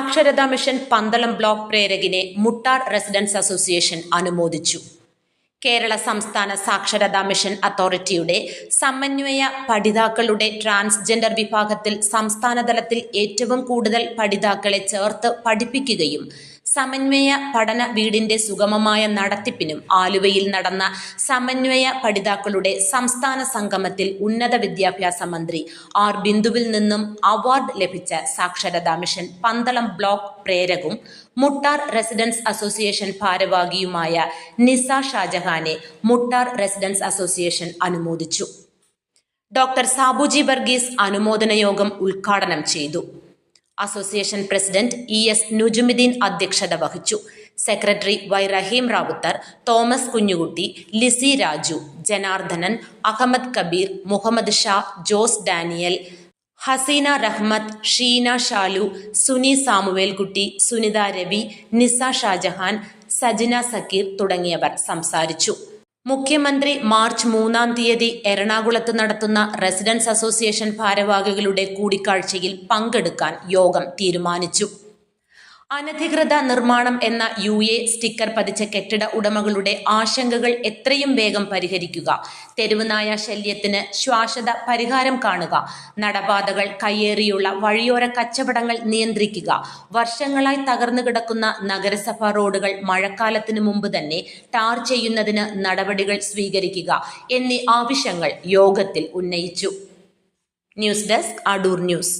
സാക്ഷരതാ mission Pandalam block പ്രേരകിനെ Muttar residence association അനുമോദിച്ചു. കേരള സംസ്ഥാന സാക്ഷരതാ മിഷൻ അതോറിറ്റിയുടെ സമന്വയ പഠിതാക്കളുടെ ട്രാൻസ്ജെൻഡർ വിഭാഗത്തിൽ സംസ്ഥാനതലത്തിൽ ഏറ്റവും കൂടുതൽ പഠിതാക്കളെ ചേർത്ത് പഠിപ്പിക്കുകയും സമന്വയ പഠന വീടിന്റെ സുഗമമായ നടത്തിപ്പിനും ആലുവയിൽ നടന്ന സമന്വയ പഠിതാക്കളുടെ സംസ്ഥാന സംഗമത്തിൽ ഉന്നത വിദ്യാഭ്യാസ മന്ത്രി ആർ ബിന്ദുവിൽ നിന്നും അവാർഡ് ലഭിച്ച സാക്ഷരതാ മിഷൻ പന്തളം ബ്ലോക്ക് പ്രേരകും മുട്ടാർ റെസിഡൻസ് അസോസിയേഷൻ ഭാരവാഹിയുമായ നിസ ഷാജഹാനെ മുട്ടാർ റെസിഡൻസ് അസോസിയേഷൻ അനുമോദിച്ചു. ഡോക്ടർ സാബുജി വർഗീസ് അനുമോദന യോഗം ഉദ്ഘാടനം ചെയ്തു. Association president E S Nujumuddeen അധ്യക്ഷത വഹിച്ചു. സെക്രട്ടറി വൈ റഹീം റാവുത്തർ തോമസ് കുഞ്ഞുകുട്ടി ലിസി രാജു ജനാർദ്ദനൻ അഹമ്മദ് കബീർ മുഹമ്മദ് ഷാ ജോസ് ഡാനിയൽ ഹസീന റഹ്മത്ത് ഷീന ഷാലു സുനി സാമുവേൽകുട്ടി സുനിത രവി നിസ ഷാജഹാൻ സജിന സക്കീർ തുടങ്ങിയവർ സംസാരിച്ചു. മുഖ്യമന്ത്രി മാർച്ച് മൂന്നാം തീയതി എറണാകുളത്ത് നടത്തുന്ന റെസിഡൻസ് അസോസിയേഷൻ ഭാരവാഹികളുടെ കൂടിക്കാഴ്ചയിൽ പങ്കെടുക്കാൻ യോഗം തീരുമാനിച്ചു അനധികൃത നിർമ്മാണം എന്ന യു എ സ്റ്റിക്കർ പതിച്ച കെട്ടിട ഉടമകളുടെ ആശങ്കകൾ എത്രയും വേഗം പരിഹരിക്കുക. തെരുവുനായ ശല്യത്തിന് ശ്വാസത പരിഹാരം കാണുക. നടപാതകൾ കയ്യേറിയുള്ള വഴിയോര കച്ചവടങ്ങൾ നിയന്ത്രിക്കുക. വർഷങ്ങളായി തകർന്നു കിടക്കുന്ന നഗരസഭാ റോഡുകൾ മഴക്കാലത്തിന് മുമ്പ് തന്നെ ടാർ ചെയ്യുന്നതിന് നടപടികൾ സ്വീകരിക്കുക എന്നീ ആവശ്യങ്ങൾ യോഗത്തിൽ ഉന്നയിച്ചു. News desk Adoor news.